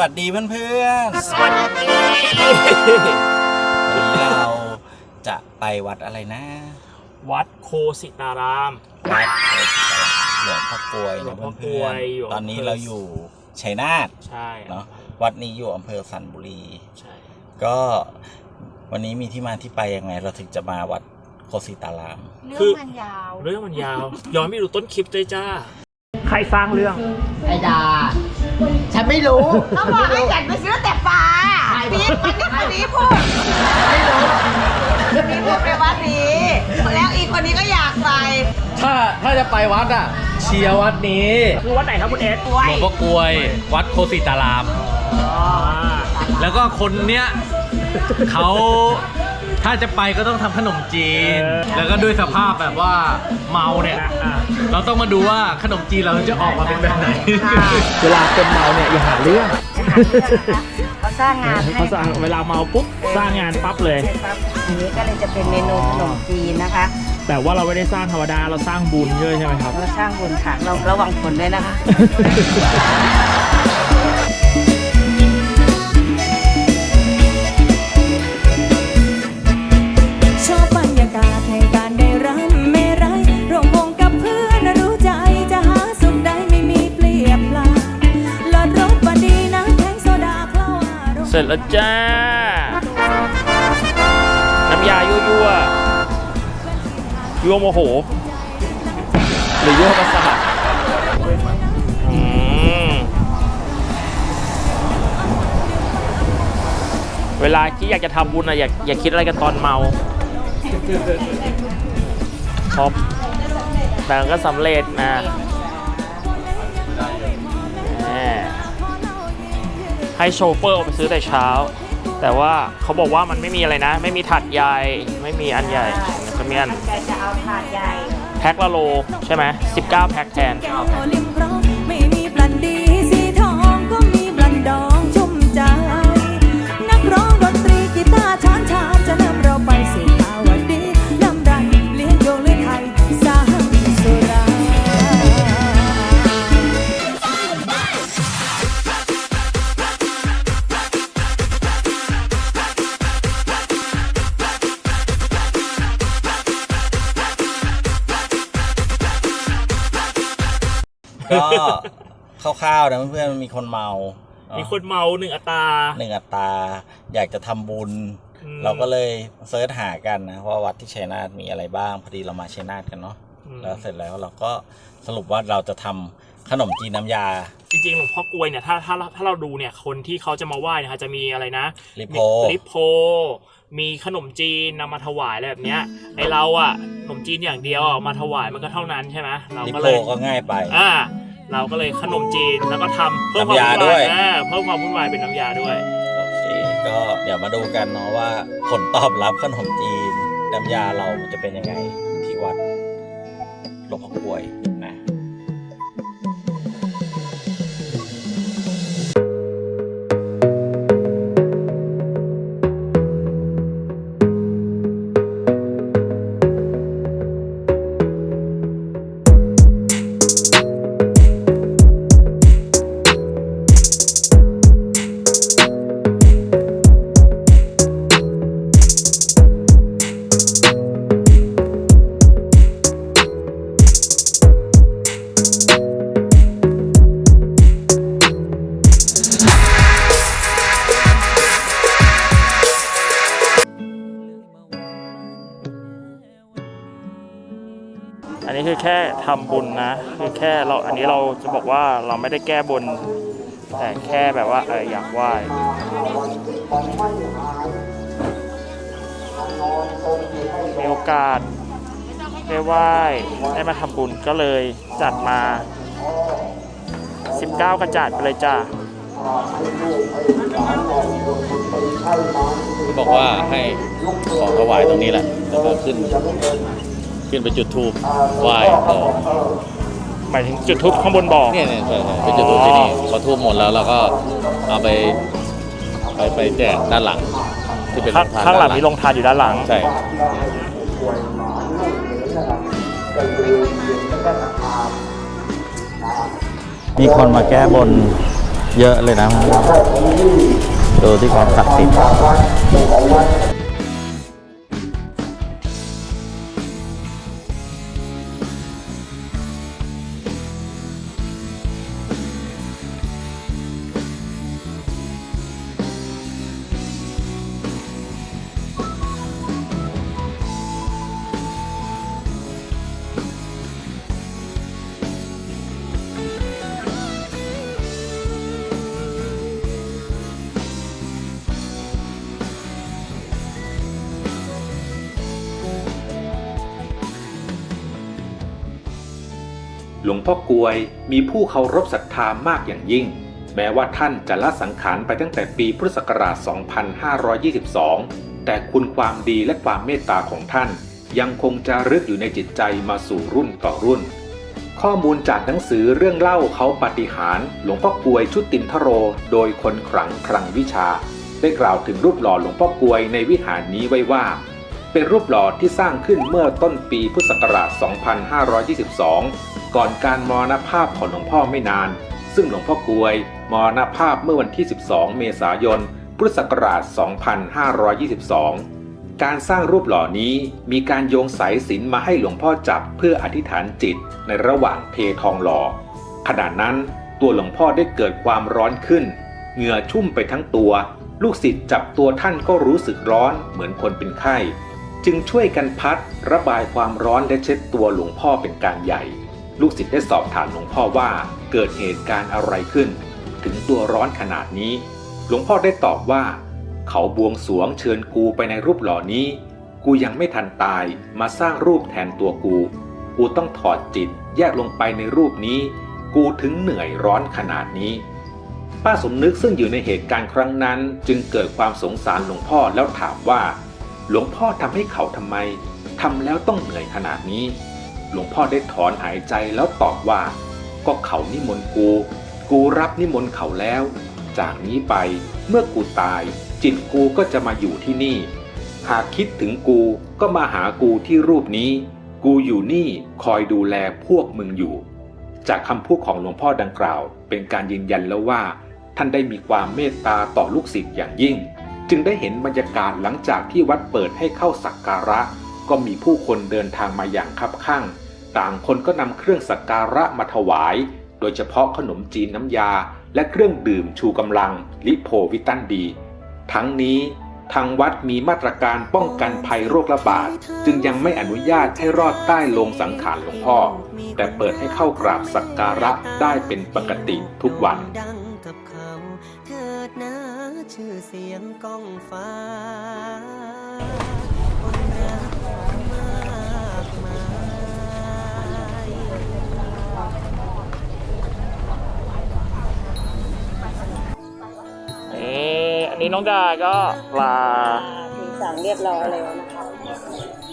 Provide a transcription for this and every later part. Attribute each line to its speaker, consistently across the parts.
Speaker 1: วัสดีเพื่อนๆสวัสดีวันนี้เราจะไปวัดอะไรนะ
Speaker 2: วัดโคสิตาราม
Speaker 1: วัดหลวงพ่อกลวย
Speaker 2: หลว
Speaker 1: นะ
Speaker 2: งพ่อกล
Speaker 1: เพื่อ
Speaker 2: วนยอยู่
Speaker 1: ๆตอนนี้
Speaker 2: อำเภอ
Speaker 1: เราอยู่ชัยนาท
Speaker 2: ใช่
Speaker 1: เนาะวัดนี้อยู่อำเภอสันบุรี
Speaker 2: ใช่
Speaker 1: ก็วันนี้มีที่มาที่ไปยังไง เราถึงจะมาวัดโคสิตาราม
Speaker 3: เรื่องมันยาว
Speaker 2: เรื่องมันยาว ย้อนไปดูต้นคลิปด้วยจ้า ใครสร้างเรื่อง
Speaker 4: ไอ้ดา ฉันไม่รู้
Speaker 3: เขาบอกให้ฉันไปซื้อแต่ปลาปี๊บมันนี่คนนี้พูดคนนี้พูดไปวัดนี้ แล้วอีกคนนี้ก็อยากไป
Speaker 5: ถ้าถ้าจะไปวัดอะ เชียร์วัดนี้
Speaker 2: คือวัดไหนครับคุณเอส
Speaker 3: ป่วย
Speaker 5: หลวงพ่อกลวย วัดโคสิตาราม แล้วก็คนเนี้ยเขา ถ้าจะไปก็ต้องทำขนมจีน แล้วก็ด้วยสภาพแบบว่าเมาเนี่ย
Speaker 2: อ่า
Speaker 5: เราต้องมาดูว่าขนมจีนเราจะออกมาเป็นแบบไหน
Speaker 2: เวลาคนเมาเนี่ยอย่าหาเรื่อง
Speaker 3: เขาสร้างงานให้
Speaker 2: เขาสร้างเวลาเมาปุ๊บสร้างงานปั๊บเลย
Speaker 3: ครับอันนี้ก็เลยจะเป็นเมนูขนมจีนนะคะ
Speaker 2: แต่ว่าเราไม่ได้สร้างธรรมดาเราสร้างบุญด้วยใช่ไหมครับ
Speaker 3: เราสร้างบุญค่ะเราระวังผลด้วยนะคะ
Speaker 6: รมณ์
Speaker 2: เสร็จแล้วจ้า น้ำยายั่วยั่วยั่วโมโห หรือยั่วประสาทอืมเวลาที่อยากจะทำบุญอะอย่าอย่าคิดอะไรกันตอนเมาชอบแต่ก็สำเร็จนะ ให้โชเฟอร์ออกไปซื้อแต่เช้า แต่ว่าเขาบอกว่ามันไม่มีอะไรนะ ไม่มีถาดใหญ่ไม่มีอันใหญ่จะมีอัน
Speaker 3: ใจจะเอาถาดใหญ่
Speaker 2: แพ็คละโลใช่ไหม19 แพ็คแทน
Speaker 1: คร่าวๆนะเพื่อนๆมันมีคนเมา
Speaker 2: มีคนเมาหนึ่งอัตรา
Speaker 1: หนึ่งอัตราอยากจะทำบุญ
Speaker 2: อืม
Speaker 1: เราก็เลยเซิร์ชหากันนะว่าวัดที่ชัยนาทมีอะไรบ้างพอดีเรามาชัยนาทกันเนาะ
Speaker 2: อืม
Speaker 1: แล้วเสร็จแล้วเราก็สรุปว่าเราจะทำขนมจีนน้ำยา
Speaker 2: จริงๆหลวงพ่อกลวยเนี่ยถ้าถ้าถ้าเราดูเนี่ยคนที่เขาจะมาไหว้เนยคะจะมีอะไรนะ
Speaker 1: ลิโพ
Speaker 2: มีลิโพ มีขนมจีนนำมาถวายอะไรแบบเนี้ยไอเราอะขนมจีนอย่างเดียวอะมาถวายมันก็เท่านั้นใช่ไหมเรา
Speaker 1: ลิ
Speaker 2: ก็
Speaker 1: โพ
Speaker 2: เลย
Speaker 1: ก็ง่ายไป
Speaker 2: อ่า เราก็เลยขนมจีนแล้วก็ทำเพิ่มความ
Speaker 1: น้ำยา
Speaker 2: วุ่น
Speaker 1: ด้
Speaker 2: วา
Speaker 1: วย
Speaker 2: ย อ่าเพิ่มความวุ่นวายเป็นน้ำยาด้วย
Speaker 1: โอเคก็เดี๋ยวมาดูกันเนาะว่า ผลตอบรับขนมจีนน้ำยาเราจะเป็นยังไงที่วัดหลวงพ่อกลวย
Speaker 2: อันนี้คือแค่ทำบุญนะคือแค่เราอันนี้เราจะบอกว่าเราไม่ได้แก้บน แต่แค่แบบว่าเอออยากไหว้มีโอกาสได้ไหว้ได้มาทำบุญก็เลยจัดมา 19 กระจาดไปเลยจ้า
Speaker 1: บอกว่าให้ของถวายตรงนี้แหละแล้วก็ขึ้น ขึ้นไปจุดธูปไหว้ต่อ
Speaker 2: หมายถึงจุดทุบข้างบนบ่อ
Speaker 1: เนี่ยเนี่ยใช่ใช่ไปจุดธูปที่นี่พอธูปหมดแล้วเราก็เอาไปไปไปแจกด้านหลัง ที่เป็น
Speaker 2: ข้าง
Speaker 1: โรทน
Speaker 2: ข้างหลัง
Speaker 1: ด้น
Speaker 2: มีโรงทานอยู่ด้านหลัง
Speaker 1: ใช่ มีคนมาแก้บนเยอะเลยนะ ดูที่ความศักดิ์สิทธิ์
Speaker 7: พ่อกลวย มีผู้เคารพศรัทธามากอย่างยิ่ง แม้ว่าท่านจะละสังขารไปตั้งแต่ปีพุทธศักราช 2522 แต่คุณความดีและความเมตตาของท่านยังคงจะรึกอยู่ในจิตใจมาสู่รุ่นต่อรุ่น ข้อมูลจากหนังสือเรื่องเล่าเขาปฏิหารหลวงพ่อกลวยชุตินทโร โดยคนขลังคลังวิชา ได้กล่าวถึงรูปหล่อหลวงพ่อกลวยในวิหารนี้ไว้ว่า เป็นรูปหล่อที่สร้างขึ้นเมื่อต้นปีพุทธศักราช 2522 ก่อนการมรณภาพของหลวงพ่อไม่นาน ซึ่งหลวงพ่อกวยมรณภาพเมื่อวันที่ 12 เมษายน พุทธศักราช 2522 การสร้างรูปหล่อนี้มีการโยงสายสินมาให้หลวงพ่อจับเพื่ออธิษฐานจิตในระหว่างเททองหล่อ ขณะนั้นตัวหลวงพ่อได้เกิดความร้อนขึ้น เหงื่อชุ่มไปทั้งตัว ลูกศิษย์จับตัวท่านก็รู้สึกร้อนเหมือนคนเป็นไข้ จึงช่วยกันพัด ระบายความร้อนและเช็ดตัวหลวงพ่อเป็นการใหญ่ ลูกศิษย์ได้สอบถามหลวงพ่อว่าเกิดเหตุการณ์อะไรขึ้น ถึงตัวร้อนขนาดนี้ หลวงพ่อได้ตอบว่า เขาบวงสรวงเชิญกูไปในรูปหล่อนี้ กูยังไม่ทันตายมาสร้างรูปแทนตัวกู กูต้องถอดจิตแยกลงไปในรูปนี้ กูถึงเหนื่อยร้อนขนาดนี้ป้าสมนึกซึ่งอยู่ในเหตุการณ์ครั้งนั้น จึงเกิดความสงสารหลวงพ่อแล้วถามว่า หลวงพ่อทำให้เขาทำไมทำแล้วต้องเหนื่อยขนาดนี้ หลวงพ่อได้ถอนหายใจแล้วตอบว่า ก็เขานิมนต์กู กูรับนิมนต์เขาแล้ว จากนี้ไปเมื่อกูตาย จิตกูก็จะมาอยู่ที่นี่ หากคิดถึงกูก็มาหากูที่รูปนี้ กูอยู่นี่คอยดูแลพวกมึงอยู่ จากคำพูดของหลวงพ่อดังกล่าว เป็นการยืนยันแล้วว่า ท่านได้มีความเมตตาต่อลูกศิษย์อย่างยิ่ง จึงได้เห็นบรรยากาศหลังจากที่วัดเปิดให้เข้าสักการะ ก็มีผู้คนเดินทางมาอย่างคับข้าง ต่างคนก็นำเครื่องสักการะมาถวาย โดยเฉพาะขนมจีนน้ำยา และเครื่องดื่มชูกำลัง ลิโพวิตันดี ทั้งนี้ทางวัดมีมาตรการป้องกันภัยโรคระบาด จึงยังไม่อนุญาตให้รอดใต้โลงสังขารหลวงพ่อ แต่เปิดให้เข้ากราบสักการะได้เป็นปกติทุกวัน
Speaker 8: ชื่อเสียงก้องฟ้า คนรักมากมาย
Speaker 2: เอออันนี้น้องดาก็ปลา
Speaker 3: ถึงสั่งเรียบร้อยแล้วนะคะ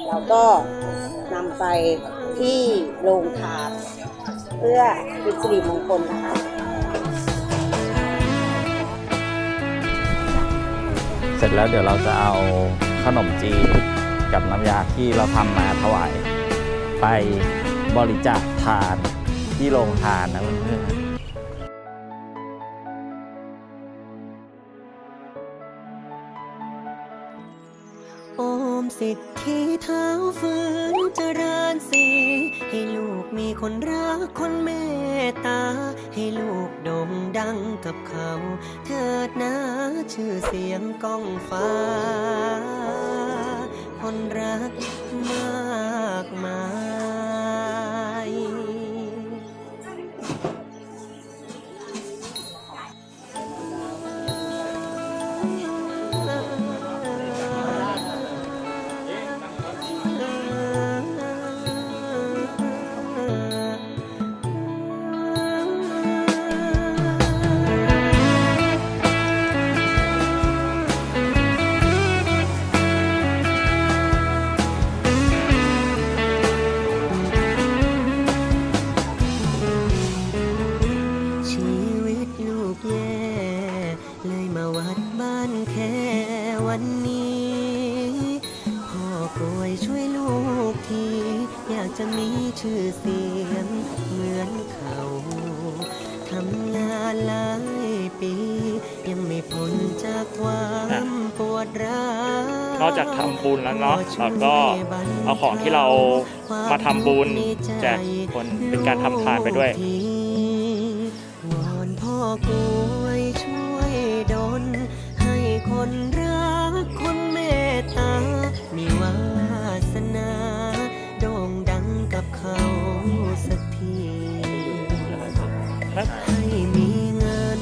Speaker 3: เราก็นำไปที่โรงทานเพื่อเป็นสิริมงคลนะคะ
Speaker 1: ร็จแล้วเดี๋ยวเราจะเอาขนมจีนกับน้ำยาที่เราทำมาถวายไปบริจาคทานที่โรงทานนะเพื่อน
Speaker 8: โอมสิทธิเท้าฝืนเจริญ สี ให้ลูกมีคนรักคนเมตตา ให้ลูกโด่งดังกับเขา เถิดนะชื่อเสียงก้องฟ้า คนรักมากมาย นอกจาก
Speaker 2: ทำบุญแล้วเนาะเราก็เอาของที่เรามาทำบุญแจกคนเป็นการทำทานไป
Speaker 8: ด้วยวอนพ่อกล้วยช่วยดลให้คนรักคนเมตตา มีวาสนาโด่งดังกับเขาสักทีให้มีเงิน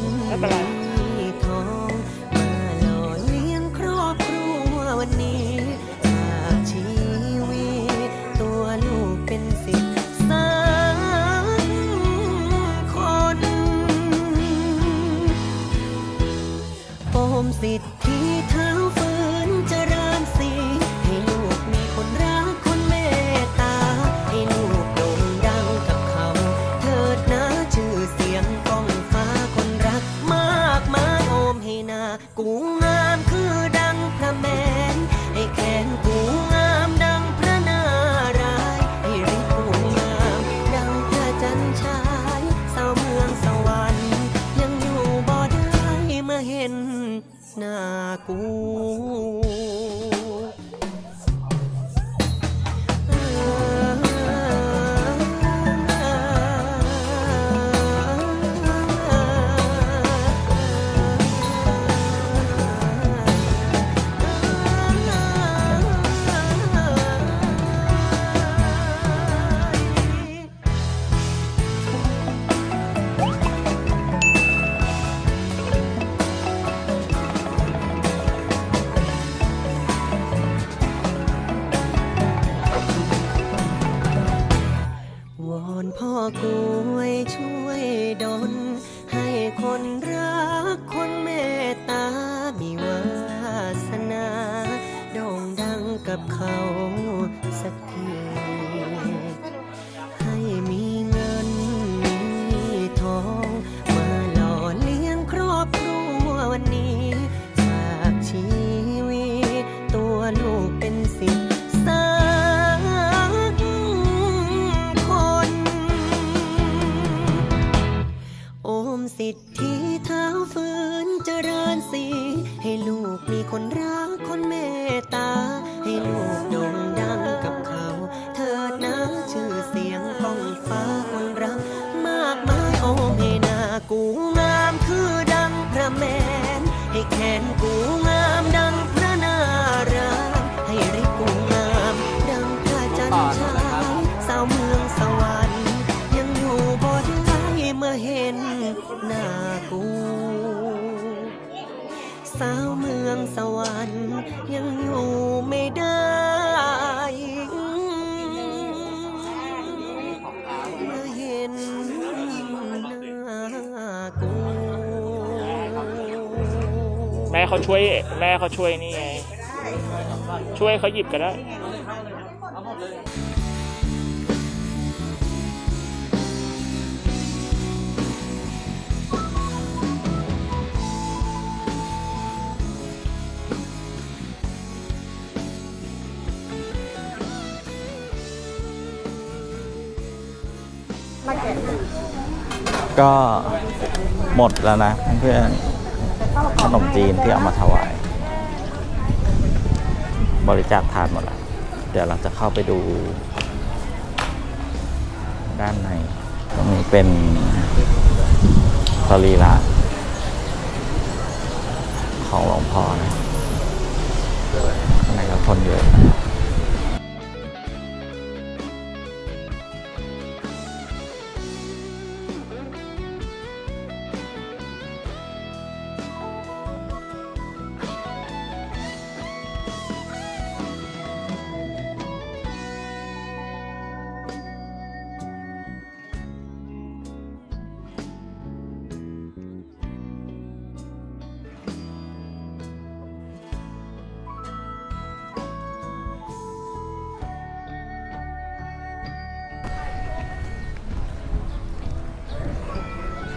Speaker 8: เขาช่วย
Speaker 2: แม่เขาช่วยนี่ไง ช่วยเขาหยิบก็ได้
Speaker 1: ก็หมดแล้วนะเพื่อน นมจีนที่เอามาถวาย บริจาคทานหมดแล้ว เดี๋ยวเราจะเข้าไปดู ด้านใน ตรงนี้เป็นสรีระของหลวงพ่อนะข้างในก็คนเยอะ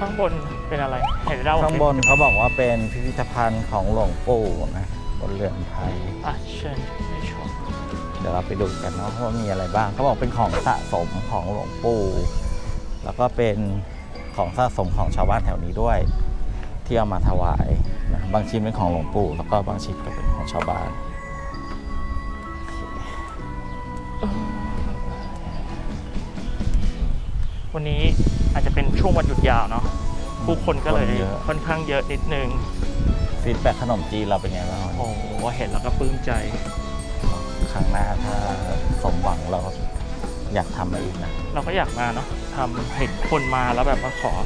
Speaker 2: ข้างบนเป็นอะไร เห็นเรา
Speaker 1: ข้างบนเขาบอกว่าเป็นพิพิธภัณฑ์ของหลวงปู่นะบนเรือนไทย
Speaker 2: อะเชิญไปชม
Speaker 1: เดี๋ยวเราไปดูกันเนาะว่ามีอะไรบ้างเขาบอกเป็นของสะสมของหลวงปู่แล้วก็เป็น
Speaker 9: ของสะสมของชาวบ้านแถวนี้ด้วย ที่เอามาถวายนะบางชิ้นเป็นของหลวงปู่แล้วก็บางชิ้นก็เป็นของชาวบ้าน
Speaker 2: วันนี้ อาจจะเป็นช่วงวันหยุดยาวเนาะผู้คนก็เลย
Speaker 9: คนเยอะ
Speaker 2: ค่อนข้างเยอะนิดนึง
Speaker 9: ฟีดแบ็ขนมจีนเราเป็นไงบ้าง
Speaker 2: โอ้โหเห็นแล้วก็ปลื้มใจ
Speaker 9: ครั้งหน้าถ้าสมหวังเราอยากทำอะไรอีกนะ
Speaker 2: เราก็อยากมาเนาะทำเห็นคนมาแล้วแบบมาขอ
Speaker 9: บ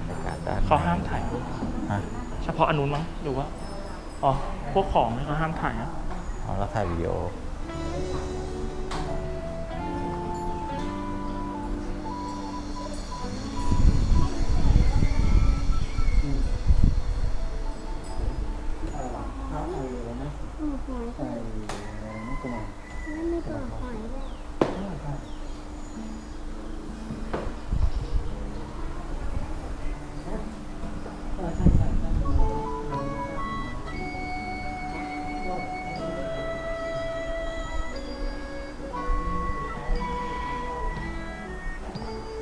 Speaker 9: รรยากาศด้าน
Speaker 2: เขาห้ามถ่ายรูป
Speaker 9: ฮะ
Speaker 2: เฉพาะอนนุนมั้งหรือว่า อ๋อ พวกของนี่เขาห้ามถ่ายอะ
Speaker 9: เอาแล้วถ่ายวิดีโอ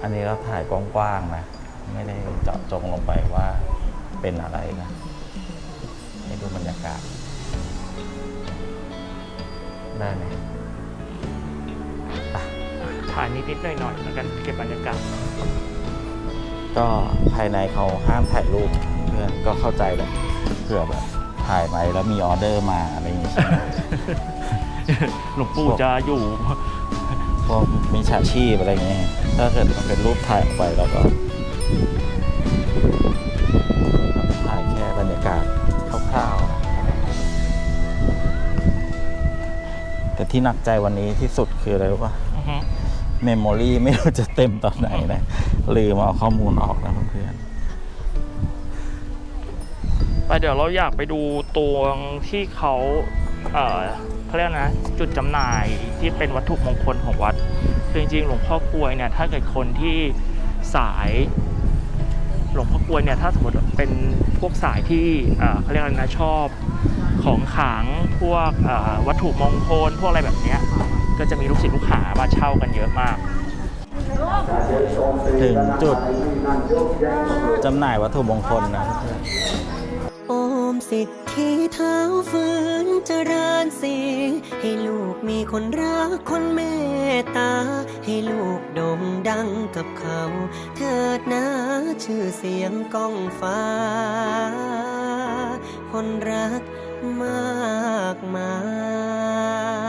Speaker 9: นนี้เราถ่ายกว้างๆนะ ไม่ได้เจาะจงลงไปว่าเป็นอะไรนะให้ดูบรรยากาศได้ไหม
Speaker 2: ถ่ายนิดๆหน่อยๆแล้วกันเก็บบรรยากาศ
Speaker 9: ก็ภายในเขาห้ามถ่ายรูปเพื่อนก็เข้าใจแหละเผื่อแบบถ่ายไปแล้วมีออเดอร์มาอะไรอย่างงี้ใช่ไหม
Speaker 2: หลวงปู่จะอยู่
Speaker 9: พวกมีฉาชีพอะไรอย่างเงี้ย ถ้าเกิดมันเป็นรูปถ่ายออกไปแล้วก็ถ่ายแค่บรรยากาศคร่าวๆ แต่ที่หนักใจวันนี้ที่สุดคืออะไรรู้ป่ะ
Speaker 2: อือฮึ
Speaker 9: เมมโมรีไม่รู้จะเต็มตอนไหนนะลืมเอาข้อมูลออกนะเพื่อน
Speaker 2: ไปเดี๋ยวเราอยากไปดูตัวที่เขา เอ่อเขาเรียกนะ จุดจำหน่ายที่เป็นวัตถุมงคลของวัด คือจริงๆหลวงพ่อกลวยเนี่ยถ้าเกิดคนที่สายหลวงพ่อกลวยเนี่ยถ้าสมมติเป็นพวกสายที่เอ่อเขาเรียกอะไรนะชอบของขลังพวกเอ่อวัตถุมงคลพวกอะไรแบบเนี้ยก็จะมีลูกศิษย์ลูกหามาเช่ากันเยอะมาก
Speaker 9: ๆถึงจุดจำหน่ายวัตถุมงคลนะเพื่อน
Speaker 8: โอมสิทธิ เท้าฟื้นเจริญสีให้ลูกมีคนรักคนเมตตา ให้ลูกโด่งดังกับเขา เถิดนะชื่อเสียงก้องฟ้า คนรักมากมาย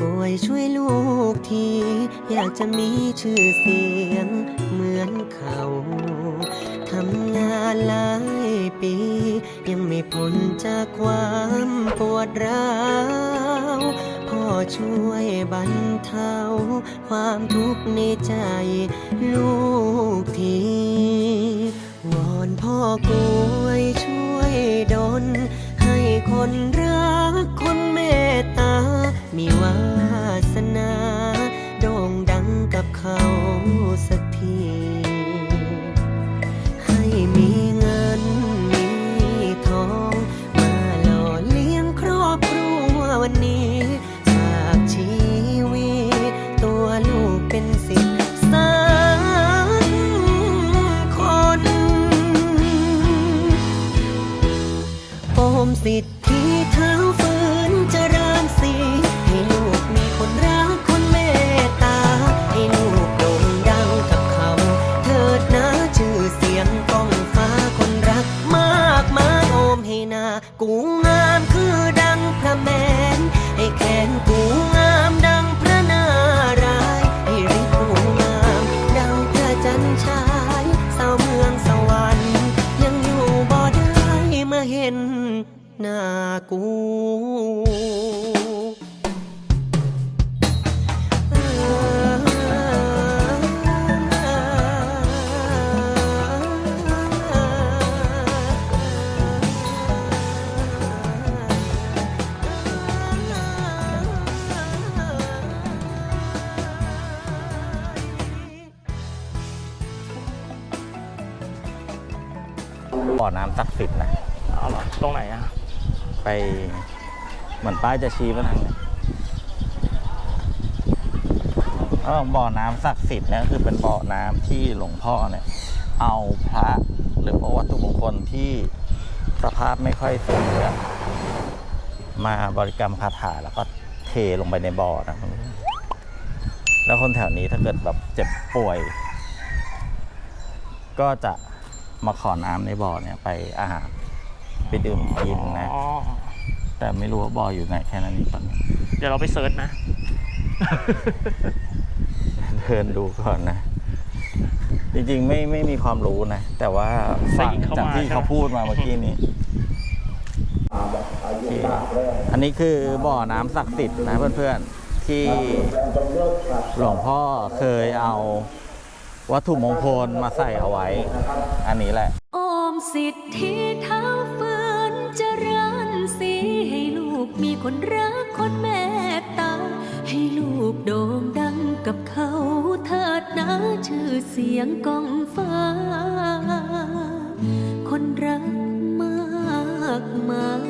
Speaker 8: กวยช่วยลูกที อยากจะมีชื่อเสียงเหมือนเขาทำงานหลายปี ยังไม่พ้นจากความปวดร้าวพ่อช่วยบรรเทาความทุกข์ในใจลูกทีวอนพ่อกวยช่วยดลให้คนรักคน มีวาสนา โด่งดังกับเขาสักที ให้มีเงินมีทอง มาหล่อเลี้ยงครอบครัววันนี้ฝากชีวิตตัวลูกเป็นสิทธิ์สักคนโอมสิทธิ น้ำ
Speaker 9: ศักดิ์สิทธิ์นะ
Speaker 2: เอาเหรอตรงไหนอะ
Speaker 9: ไปเหมือนป้ายจะชี้มาทางเนี้ก็บ่อน้ำศักดิ์สิทธิ์เนี่ยก็คือเป็นบ่อน้ำที่หลวงพ่อเนี่ย เอาพระหรือพระวัตถุมงคลที่สภาพไม่ค่อยสมบูรณ์มาบริกรรมคาถาแล้วก็เทลงไปในบ่อนะแล้วคนแถวนี้ถ้าเกิดแบบเจ็บป่วย ก็จะ มาขอน้ำในบ่อเนี่ยไปอาหารไปดื่มกินนะ
Speaker 2: อ๋อ
Speaker 9: แต่ไม่รู้ว่าบ่ออยู่ไหนแค่นั้นเองตอนนี้
Speaker 2: เดี๋ยวเราไปเซิร์ชนะ
Speaker 9: เดินดูก่อนนะ จริงๆไม่ไม่มีความรู้นะ แต่ว่าฟัง
Speaker 2: ได้ยินเข้ามา
Speaker 9: จากที่
Speaker 2: ใช่ไหม
Speaker 9: เขาพูดมาเมื่อกี้นี้โอเคอันนี้คือบ่อน้ำศักดิ์สิทธิ์นะเพื่อนๆ ที่หลวงพ่อเคยเอา วัตถุมงคลมาใส่เอาไว้ อันนี้แหละ
Speaker 6: โอมสิทธิเท้าฟืนเจริญสีให้ลูกมีคนรักคนเมตตา ให้ลูกโด่งดังกับเขาเถิดนะชื่อเสียงกองฟ้า คนรักมากมาย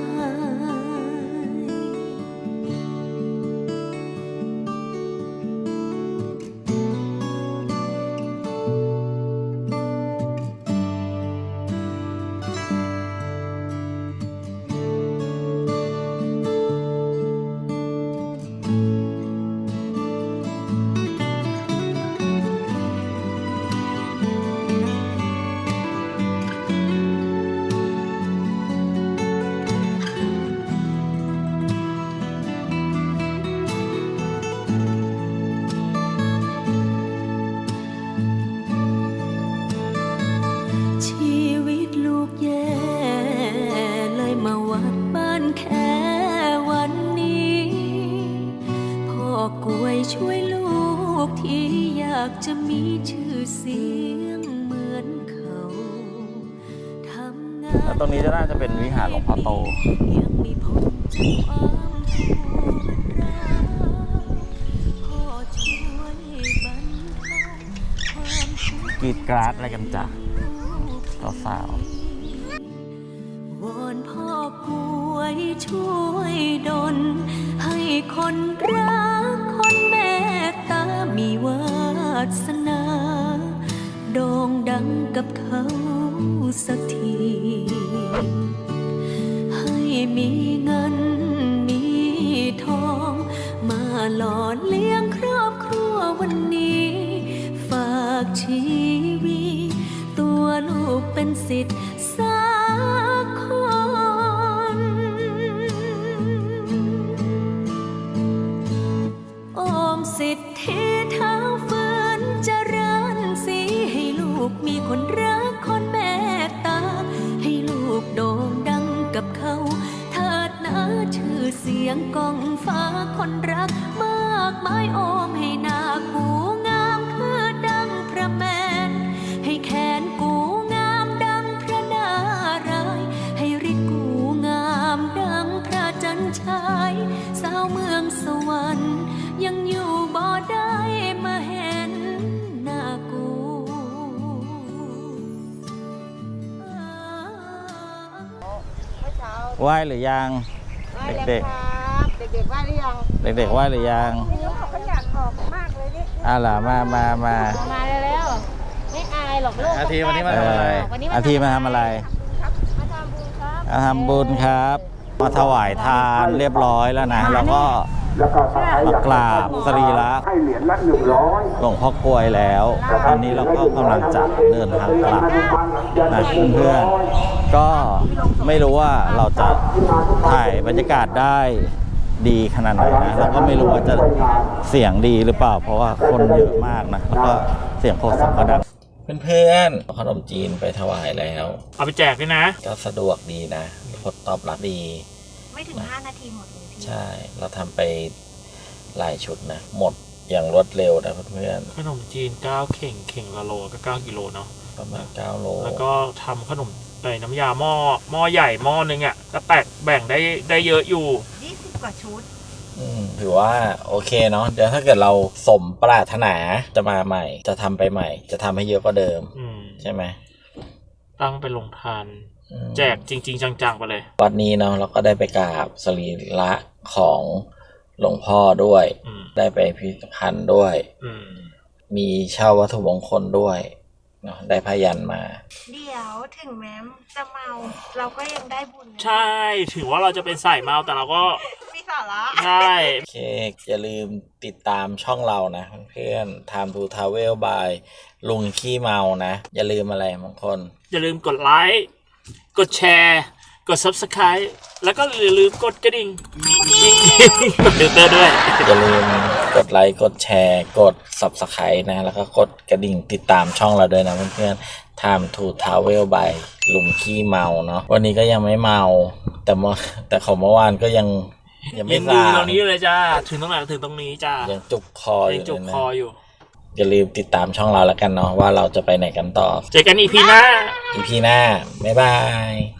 Speaker 6: ก
Speaker 9: รีดกราดอะไรกันจ้ะสาว
Speaker 6: วอนพ่อกล้วยช่วยดลให้คนรักคนเมตตามีวาสนาโด่งดังกับเขาสักที ให้มีเงินมีทอง มาหล่อเลี้ยงครอบครัววันนี้ีวิตตัวลูกเป็นสิทธิ์สักคน โอมสิทธิเท้าฟืนเจริญสีให้ลูกมีคนรักคนเมตตา ให้ลูกโด่งดังกับเขาเถิดนะชื่อเสียงกองฟ้าคนรักมากมายโอมให้นา
Speaker 9: ไหว้หรือยังเด็ก
Speaker 10: ครับเด็กๆว่าหรือยัง
Speaker 9: ๆเด็กๆไหว้หรือยัง
Speaker 10: นี่เขาขยันออกมากเลยนี่
Speaker 9: อะล่ะมามามา
Speaker 10: มาแล้วๆไม่อายหรอกลูก
Speaker 5: อาทีวันนี้มา
Speaker 9: เอ
Speaker 5: ทำอะไร
Speaker 9: ออาทีมาทำอะไร
Speaker 10: มาทำบุญครับ
Speaker 9: มาทำบุญครับ มาถวายทานเรียบร้อยแล้วนะแล้วก็ มากราบสรีระหลวงพ่อกลวยแล้ว ตอนนี้เราก็กำลังจะเดินทางกลับนะเพื่อนๆก็ไม่รู้ว่าเราจะถ่ายบรรยากาศได้ดีขนาดไหนนะแล้วก็ไม่รู้ว่าจะเสียงดีหรือเปล่า เพราะว่าคนเยอะมากนะ แล้วก็เสียงโคตรก็ดังเพื่อนๆขนมจีนไปถวายแล้ว
Speaker 2: เอาไปแจกด้วยนะ
Speaker 9: ก็สะดวกดีนะผลตอบรับดี
Speaker 10: ไม่ถึง 5 นาทีหมดเลยพี่
Speaker 9: ใช่ เราทำไปหลายชุดนะ หมดอย่างรวดเร็วนะเพื่อน
Speaker 2: ขนมจีน 9 เข่งเข่งละโลก็9กิโลเนาะ
Speaker 9: ๆ ประมาณ 9 โล
Speaker 2: แล้วก็ทำขนมไอ้น้ำยาหม้อหม้อใหญ่หม้อนึงอะก็แตกแบ่งได้ได้เยอะอยู่
Speaker 10: 20กว่าชุด
Speaker 9: อืมถือว่าโอเคเนาะเดี๋ยวถ้าเกิดเราสมปรารถนาจะมาใหม่ จะทำไปใหม่ จะทำให้เยอะกว่าเดิม
Speaker 2: อืม
Speaker 9: ใช่ไหม
Speaker 2: ตั้งไปลงทาน
Speaker 9: อ
Speaker 1: อืม
Speaker 2: แจกจริง ๆ จัง ๆ ไปเลย
Speaker 1: วัดนี้เนาะเราก็ได้ไปกราบสรีระของหลวงพ่อด้วย
Speaker 2: อืม
Speaker 1: ได้ไปพิพิธภัณฑ์ด้วย
Speaker 2: อืม
Speaker 1: มีเช่าวัตถุมงคลด้วยเนาะได้พยันมา
Speaker 10: เดี๋ยวถึงแม้จะเมา เราก็ยังได้บุญนะ
Speaker 2: ใช่ถึงว่าเราจะเป็นสายเมาแต่เราก็
Speaker 10: มีสาระ
Speaker 2: ใช่
Speaker 1: โอเคอย่าลืมติดตามช่องเรานะเพื่อนๆ Time to Travel by ลุงขี้เมานะ อย่าลืมอะไรบางคน
Speaker 2: อย่าลืมกดไลค์ กดแชร์ กด Subscribe แล้วก็อย่าลืมกดกระดิ่งจริงๆกดติวเตอร์ด้วย
Speaker 1: อย่าลืมกดไลค์กดแชร์ กด Subscribe นะ แล้วก็กดกระดิ่งติดตามช่องเราด้วยนะเพื่อนๆ Time to Travel by ลุงขี้เมาเนาะวันนี้ก็ยังไม่เมา แต่เมื่อแต่ของเมื่อวานก็ยังยังไม่
Speaker 2: ยัง
Speaker 1: สา
Speaker 2: ดู
Speaker 1: ง
Speaker 2: ตรงนี้อยู่เลยจ้า ถึงตรงไหนถึงตรงนี้จ้า
Speaker 1: ยังจุกคออ
Speaker 2: ยัง
Speaker 1: ยู่
Speaker 2: จุก
Speaker 1: เลย
Speaker 2: คอ
Speaker 1: นะ
Speaker 2: อยู่
Speaker 1: อย่าลืมติดตามช่องเราแล้วกันเนาะว่าเราจะไปไหนกันต่อ
Speaker 2: เจอกันอีพีหน้า
Speaker 1: อีพีหน้า บ๊ายบาย